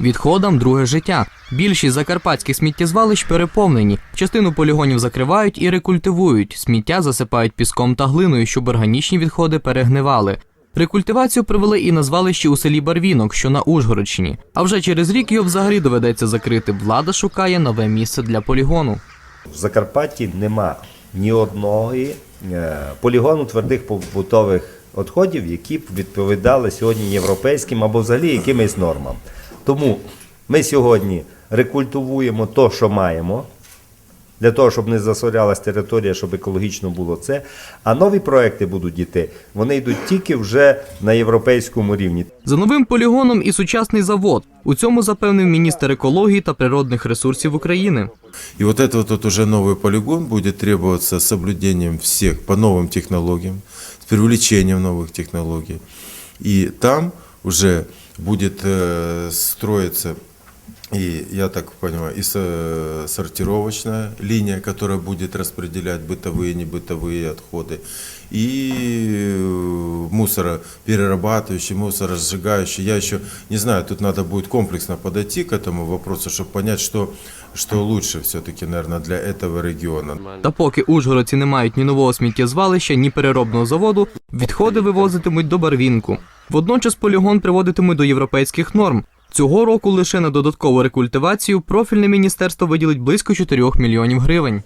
Відходам друге життя. Більшість закарпатських сміттєзвалищ переповнені. Частину полігонів закривають і рекультивують. Сміття засипають піском та глиною, щоб органічні відходи перегнивали. Рекультивацію провели і на звалищі у селі Барвінок, що на Ужгородщині. А вже через рік його взагалі доведеться закрити. Влада шукає нове місце для полігону. В Закарпатті нема ні одного е, полігону твердих побутових відходів, які б відповідали сьогодні європейським або взагалі якимось нормам. Тому ми сьогодні рекультивуємо те, що маємо, для того, щоб не засорялась територія, щоб екологічно було це. А нові проекти будуть йти, вони йдуть тільки вже на європейському рівні. За новим полігоном і сучасний завод. У цьому запевнив міністр екології та природних ресурсів України. И вот этот вот уже новый полигон будет требоваться с соблюдением всех по новым технологиям, с привлечением новых технологий. И там уже будет э, строиться, и я так понимаю, и со- сортировочная линия, которая будет распределять бытовые и небытовые отходы, и э, мусороперерабатывающий, мусоросжигающий. Я еще не знаю, тут надо будет комплексно подойти к этому вопросу, чтобы понять, что, что лучше все-таки, наверное, для этого региона. Та поки ужгородці не мають ні нового сміттєзвалища, ні переробного заводу, відходи вивозитимуть до Барвінку. Водночас полігон приводитимуть до європейських норм. Цього року лише на додаткову рекультивацію профільне міністерство виділить близько 4 мільйонів гривень.